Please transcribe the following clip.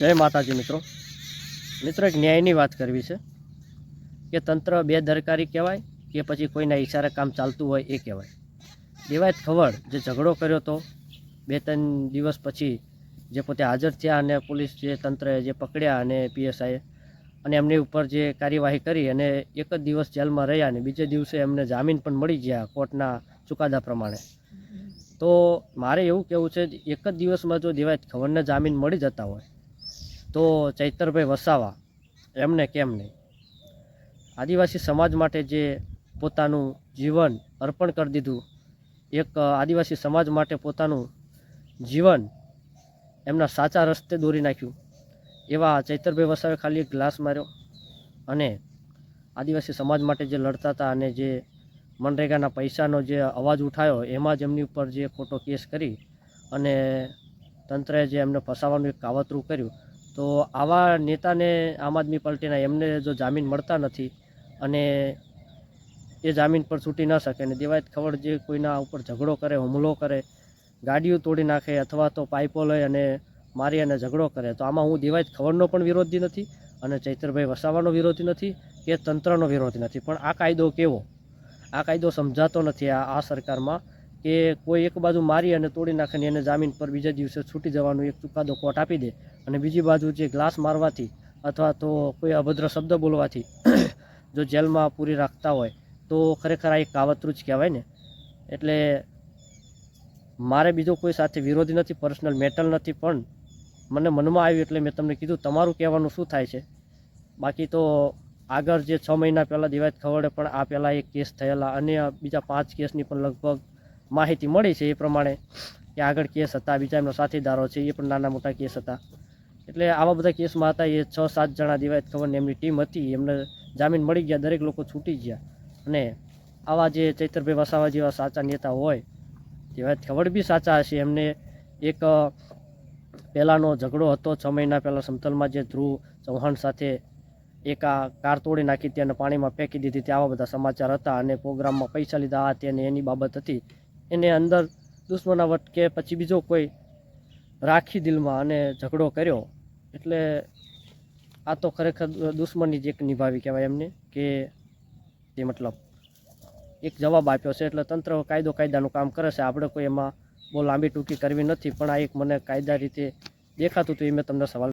જય માતાજી મિત્રો. મિત્રો, એક ન્યાયની વાત કરવી છે કે તંત્ર બે દરકારી કહેવાય કે પછી કોઈના ઈશારે કામ ચાલતું હોય એ કહેવાય. દેવાયત ખવડ જે ઝઘડો કર્યો તો બે ત્રણ દિવસ પછી જે પોતે હાજર થયા અને પોલીસ જે તંત્રએ જે પકડ્યા અને પીએસઆઈએ અને એમની ઉપર જે કાર્યવાહી કરી અને એક જ દિવસ જેલમાં રહ્યા અને બીજે દિવસે એમને જામીન પણ મળી ગયા કોર્ટના ચુકાદા પ્રમાણે. તો મારે એવું કહેવું છે, એક જ દિવસમાં જો દેવાયત ખવડને જામીન મળી જતા હોય તો ચૈતરભાઈ વસાવા, એમને કેમ નહીં? આદિવાસી સમાજ માટે જે પોતાનું જીવન અર્પણ કરી દીધું, એક આદિવાસી સમાજ માટે પોતાનું જીવન એમના સાચા રસ્તે દોરી નાખ્યું. એવા ચૈતરભાઈ વસાવે ખાલી એક ગ્લાસ માર્યો અને આદિવાસી સમાજ માટે જે લડતા હતા અને જે મનરેગાના પૈસાનો જે અવાજ ઉઠાયો, એમાં જ એમની ઉપર જે ખોટો કેસ કરી અને તંત્રએ જે એમને ફસાવાનું એક કાવતરું કર્યું તો આવા નેતાને આમ આદમી પાર્ટીના એમને જો જામીન મળતા નથી અને એ જામીન પર છૂટી ન શકે અને દેવાયત ખવડ જે કોઈના ઉપર ઝઘડો કરે, હુમલો કરે, ગાડીઓ તોડી નાખે અથવા તો પાઇપો લઈ અને મારી અને ઝઘડો કરે, તો આમાં હું દેવાયત ખવડનો પણ વિરોધી નથી અને ચૈતરભાઈ વસાવાનો વિરોધી નથી કે તંત્રનો વિરોધી નથી. પણ આ કાયદો કેવો? આ કાયદો સમજાતો નથી. આ આ સરકારમાં કે કોઈ એક બાજુ મારી અને તોડી નાખે ને એને જામીન પર બીજા દિવસે છૂટી જવાનું એક ચુકાદો કોર્ટ આપી દે. અને બીજી બાજુ જે ગ્લાસ મારવાથી અથવા તો કોઈ અભદ્ર શબ્દ બોલવાથી જો જેલમાં પૂરી રાખતા હોય, તો ખરેખર આ એક કાવતરું જ કહેવાય ને. એટલે મારે બીજો કોઈ સાથે વિરોધી નથી, પર્સનલ મેટલ નથી, પણ મને મનમાં આવ્યું એટલે મેં તમને કીધું, તમારું કહેવાનું શું થાય છે? બાકી તો આગળ જે છ મહિના પહેલાં દિવાયત ખવડે પણ આ પહેલાં એક કેસ થયેલા અને બીજા પાંચ કેસની પણ લગભગ માહિતી મળી છે એ પ્રમાણે કે આગળ કેસ હતા, બીજા એમના સાથીદારો છે, એ પણ નાના મોટા કેસ હતા. એટલે આવા બધા કેસમાં હતા, એ છ સાત જણા દિવાયત ખબરની એમની ટીમ હતી, એમને જામીન મળી ગયા, દરેક લોકો છૂટી ગયા. અને આવા જે ચૈતરભાઈ વસાવા જેવા સાચા નેતા હોય દિવાયત ખબર બી સાચા હશે. એમને એક પહેલાંનો ઝઘડો હતો, છ મહિના પહેલાં સમતલમાં જે ધ્રુવ ચૌહાણ સાથે એક આ કાર તોડી નાખી, તેને પાણીમાં ફેંકી દીધી, તે આવા બધા સમાચાર હતા અને પ્રોગ્રામમાં પૈસા લીધા, આ તેને એની બાબત હતી. એને અંદર દુશ્મનાવટ કે પછી બીજો કોઈ રાખી દિલમાં અને ઝઘડો કર્યો. એટલે આ તો ખરેખર દુશ્મની જ એક નિભાવી કહેવાય એમને કે તે મતલબ એક જવાબ આપ્યો છે. એટલે તંત્ર કાયદો કાયદાનું કામ કરે છે. આપણે કોઈ એમાં બહુ લાંબી ટૂંકી કરવી નથી. પણ આ એક મને કાયદા રીતે દેખાતું હતું એ મેં તમને સવાલ